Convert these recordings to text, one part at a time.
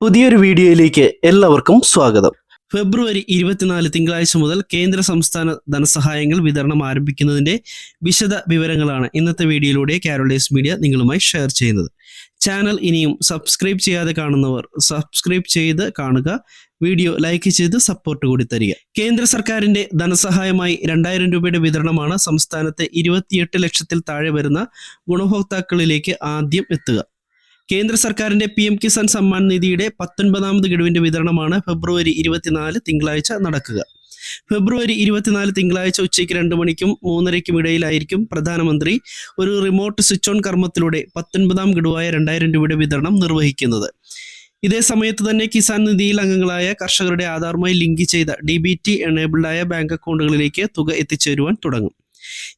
പുതിയൊരു വീഡിയോയിലേക്ക് എല്ലാവർക്കും സ്വാഗതം. ഫെബ്രുവരി ഇരുപത്തിനാല് തിങ്കളാഴ്ച മുതൽ കേന്ദ്ര സംസ്ഥാന ധനസഹായങ്ങൾ വിതരണം ആരംഭിക്കുന്നതിന്റെ വിശദ വിവരങ്ങളാണ് ഇന്നത്തെ വീഡിയോയിലൂടെ കാരോളേസ് മീഡിയ നിങ്ങളുമായി ഷെയർ ചെയ്യുന്നത്. ചാനൽ ഇനിയും സബ്സ്ക്രൈബ് ചെയ്യാതെ കാണുന്നവർ സബ്സ്ക്രൈബ് ചെയ്ത് കാണുക വീഡിയോ ലൈക്ക് ചെയ്ത് സപ്പോർട്ട് കൂടി തരിക. കേന്ദ്ര സർക്കാരിന്റെ ധനസഹായമായി രണ്ടായിരം രൂപയുടെ വിതരണമാണ് സംസ്ഥാനത്തെ ഇരുപത്തിയെട്ട് ലക്ഷത്തിൽ താഴെ വരുന്ന ഗുണഭോക്താക്കളിലേക്ക് ആദ്യം എത്തുക. കേന്ദ്ര സർക്കാരിന്റെ പി എം കിസാൻ സമ്മാൻ നിധിയുടെ പത്തൊൻപതാമത് ഗഡുവിന്റെ വിതരണമാണ് ഫെബ്രുവരി ഇരുപത്തിനാല് തിങ്കളാഴ്ച നടക്കുക. ഫെബ്രുവരി ഇരുപത്തിനാല് തിങ്കളാഴ്ച ഉച്ചയ്ക്ക് രണ്ട് മണിക്കും മൂന്നരയ്ക്കും ഇടയിലായിരിക്കും പ്രധാനമന്ത്രി ഒരു റിമോട്ട് സ്വിച്ച് ഓൺ കർമ്മത്തിലൂടെ പത്തൊൻപതാം ഗഡുവായ രണ്ടായിരം രൂപയുടെ വിതരണം നിർവഹിക്കുന്നത്. ഇതേ സമയത്ത് തന്നെ കിസാൻ നിധിയിൽ അംഗങ്ങളായ കർഷകരുടെ ആധാറുമായി ലിങ്ക് ചെയ്ത ഡി ബി ടി എണേബിൾഡായ ബാങ്ക് അക്കൗണ്ടുകളിലേക്ക് തുക എത്തിച്ചേരുവാൻ തുടങ്ങും.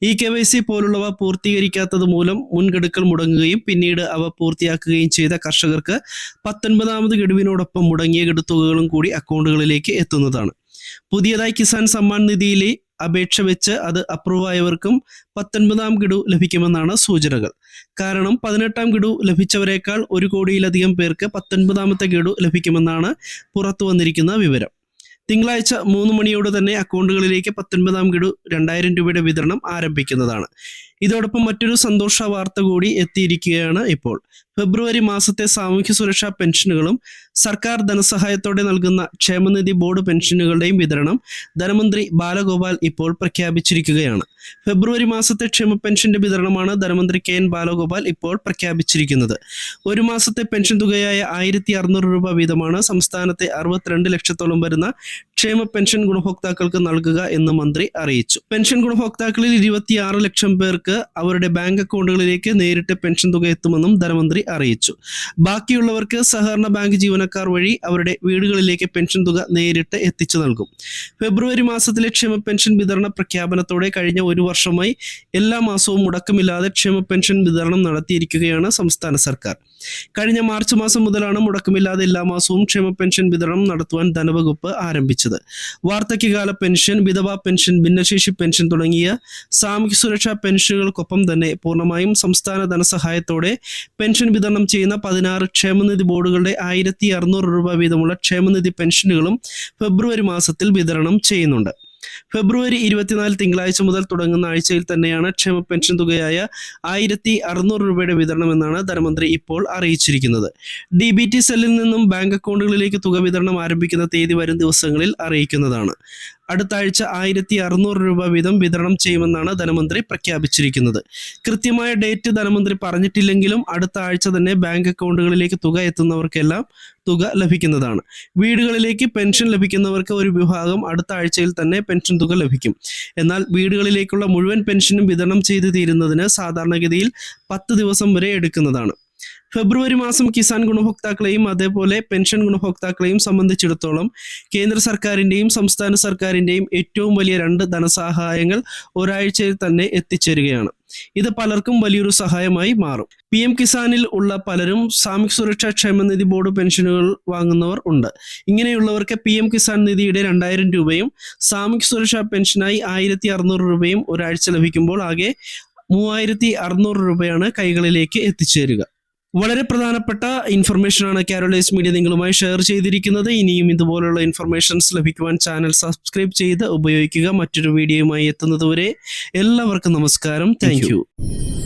ഇ കെ വൈ സി പോലുള്ളവ പൂർത്തീകരിക്കാത്തത് മൂലം മുൻകെടുക്കൽ മുടങ്ങുകയും പിന്നീട് അവ പൂർത്തിയാക്കുകയും ചെയ്ത കർഷകർക്ക് പത്തൊൻപതാമത് ഗഡുവിനോടൊപ്പം മുടങ്ങിയ ഗഡുത്തുകകളും കൂടി അക്കൗണ്ടുകളിലേക്ക് എത്തുന്നതാണ്. പുതിയതായി കിസാൻ സമ്മാൻ നിധിയിലെ അപേക്ഷ വെച്ച് അത് അപ്രൂവ് ആയവർക്കും പത്തൊൻപതാം ഗഡു ലഭിക്കുമെന്നാണ് സൂചനകൾ. കാരണം പതിനെട്ടാം ഗഡു ലഭിച്ചവരെക്കാൾ ഒരു കോടിയിലധികം പേർക്ക് പത്തൊൻപതാമത്തെ ഗഡു ലഭിക്കുമെന്നാണ് പുറത്തു വന്നിരിക്കുന്ന വിവരം. തിങ്കളാഴ്ച മൂന്ന് മണിയോടെ തന്നെ അക്കൗണ്ടുകളിലേക്ക് പത്തൊൻപതാം ഗഡു രണ്ടായിരം രൂപയുടെ വിതരണം ആരംഭിക്കുന്നതാണ്. ഇതോടൊപ്പം മറ്റൊരു സന്തോഷ വാർത്ത കൂടി എത്തിയിരിക്കുകയാണ് ഇപ്പോൾ. ഫെബ്രുവരി മാസത്തെ സാമൂഹ്യ സുരക്ഷാ പെൻഷനുകളും സർക്കാർ ധനസഹായത്തോടെ നൽകുന്ന ക്ഷേമനിധി ബോർഡ് പെൻഷനുകളുടെയും വിതരണം ധനമന്ത്രി ബാലഗോപാൽ ഇപ്പോൾ പ്രഖ്യാപിച്ചിരിക്കുകയാണ്. ഫെബ്രുവരി മാസത്തെ ക്ഷേമ പെൻഷന്റെ വിതരണമാണ് ധനമന്ത്രി കെ എൻ ബാലഗോപാൽ ഇപ്പോൾ പ്രഖ്യാപിച്ചിരിക്കുന്നത്. ഒരു മാസത്തെ പെൻഷൻ തുകയായ ആയിരത്തി അറുന്നൂറ് രൂപ വീതമാണ് സംസ്ഥാനത്തെ അറുപത്തിരണ്ട് ലക്ഷത്തോളം വരുന്ന ക്ഷേമ പെൻഷൻ ഗുണഭോക്താക്കൾക്ക് നൽകുക എന്ന് മന്ത്രി അറിയിച്ചു. പെൻഷൻ ഗുണഭോക്താക്കളിൽ ഇരുപത്തിയാറ് ലക്ഷം പേർക്ക് അവരുടെ ബാങ്ക് അക്കൗണ്ടുകളിലേക്ക് നേരിട്ട് പെൻഷൻ തുക എത്തുമെന്നും ധനമന്ത്രി അറിയിച്ചു. ബാക്കിയുള്ളവർക്ക് സഹകരണ ബാങ്ക് ജീവനക്കാർ വഴി അവരുടെ വീടുകളിലേക്ക് പെൻഷൻ തുക നേരിട്ട് എത്തിച്ചു നൽകും. ഫെബ്രുവരി മാസത്തിലെ ക്ഷേമ പെൻഷൻ വിതരണ പ്രഖ്യാപനത്തോടെ കഴിഞ്ഞ ഒരു വർഷമായി എല്ലാ മാസവും മുടക്കമില്ലാതെ ക്ഷേമ പെൻഷൻ വിതരണം നടത്തിയിരിക്കുകയാണ് സംസ്ഥാന സർക്കാർ. കഴിഞ്ഞ മാർച്ച് മാസം മുതലാണ് മുടക്കമില്ലാതെ എല്ലാ മാസവും ക്ഷേമ പെൻഷൻ വിതരണം നടത്തുവാൻ ധനവകുപ്പ് ആരംഭിച്ചത്. വാർദ്ധക്യകാല പെൻഷൻ വിധവാ പെൻഷൻ ഭിന്നശേഷി പെൻഷൻ തുടങ്ങിയ സാമൂഹ്യ സുരക്ഷാ പെൻഷനുകൾക്കൊപ്പം തന്നെ പൂർണമായും സംസ്ഥാന ധനസഹായത്തോടെ പെൻഷൻ വിതരണം ചെയ്യുന്ന പതിനാറ് ക്ഷേമനിധി ബോർഡുകളുടെ ആയിരത്തി രൂപ വീതമുള്ള ക്ഷേമനിധി പെൻഷനുകളും ഫെബ്രുവരി മാസത്തിൽ വിതരണം ചെയ്യുന്നുണ്ട്. ഫെബ്രുവരി ഇരുപത്തിനാല് തിങ്കളാഴ്ച മുതൽ തുടങ്ങുന്ന ആഴ്ചയിൽ തന്നെയാണ് ക്ഷേമ പെൻഷൻ തുകയായ ആയിരത്തി അറുന്നൂറ് രൂപയുടെ വിതരണം എന്നാണ് ധനമന്ത്രി ഇപ്പോൾ അറിയിച്ചിരിക്കുന്നത്. ഡി ബി ടി സെല്ലിൽ നിന്നും ബാങ്ക് അക്കൗണ്ടുകളിലേക്ക് തുക വിതരണം ആരംഭിക്കുന്ന തീയതി വരും ദിവസങ്ങളിൽ അറിയിക്കുന്നതാണ്. അടുത്ത ആഴ്ച ആയിരത്തി അറുന്നൂറ് രൂപ വീതം വിതരണം ചെയ്യുമെന്നാണ് ധനമന്ത്രി പ്രഖ്യാപിച്ചിരിക്കുന്നത്. കൃത്യമായ ഡേറ്റ് ധനമന്ത്രി പറഞ്ഞിട്ടില്ലെങ്കിലും അടുത്ത ആഴ്ച തന്നെ ബാങ്ക് അക്കൗണ്ടുകളിലേക്ക് തുക എത്തുന്നവർക്കെല്ലാം തുക ലഭിക്കുന്നതാണ്. വീടുകളിലേക്ക് പെൻഷൻ ലഭിക്കുന്നവർക്ക് ഒരു വിഭാഗം അടുത്ത ആഴ്ചയിൽ തന്നെ പെൻഷൻ തുക ലഭിക്കും. എന്നാൽ വീടുകളിലേക്കുള്ള മുഴുവൻ പെൻഷനും വിതരണം ചെയ്തു തീരുന്നതിന് സാധാരണഗതിയിൽ പത്ത് ദിവസം വരെ എടുക്കുന്നതാണ്. ഫെബ്രുവരി മാസം കിസാൻ ഗുണഭോക്താക്കളെയും അതേപോലെ പെൻഷൻ ഗുണഭോക്താക്കളെയും സംബന്ധിച്ചിടത്തോളം കേന്ദ്ര സർക്കാരിന്റെയും സംസ്ഥാന സർക്കാരിന്റെയും ഏറ്റവും വലിയ രണ്ട് ധനസഹായങ്ങൾ ഒരാഴ്ചയിൽ തന്നെ എത്തിച്ചേരുകയാണ്. ഇത് പലർക്കും വലിയൊരു സഹായമായി മാറും. പി എം കിസാനിൽ ഉള്ള പലരും സാമിക് സുരക്ഷാ ക്ഷേമനിധി ബോർഡ് പെൻഷനുകൾ വാങ്ങുന്നവർ ഉണ്ട്. ഇങ്ങനെയുള്ളവർക്ക് പി എം കിസാൻ നിധിയുടെ രണ്ടായിരം രൂപയും സാമിക് സുരക്ഷാ പെൻഷനായി ആയിരത്തി അറുന്നൂറ് രൂപയും ഒരാഴ്ച ലഭിക്കുമ്പോൾ ആകെ മൂവായിരത്തി അറുന്നൂറ് രൂപയാണ് കൈകളിലേക്ക് എത്തിച്ചേരുക. വളരെ പ്രധാനപ്പെട്ട ഇൻഫർമേഷനാണ് കാരോളൈസ് മീഡിയ നിങ്ങളുമായി ഷെയർ ചെയ്തിരിക്കുന്നത്. ഇനിയും ഇതുപോലുള്ള ഇൻഫർമേഷൻസ് ലഭിക്കുവാൻ ചാനൽ സബ്സ്ക്രൈബ് ചെയ്ത് ഉപയോഗിക്കുക. മറ്റൊരു വീഡിയോയുമായി എത്തുന്നതുവരെ എല്ലാവർക്കും നമസ്കാരം. താങ്ക്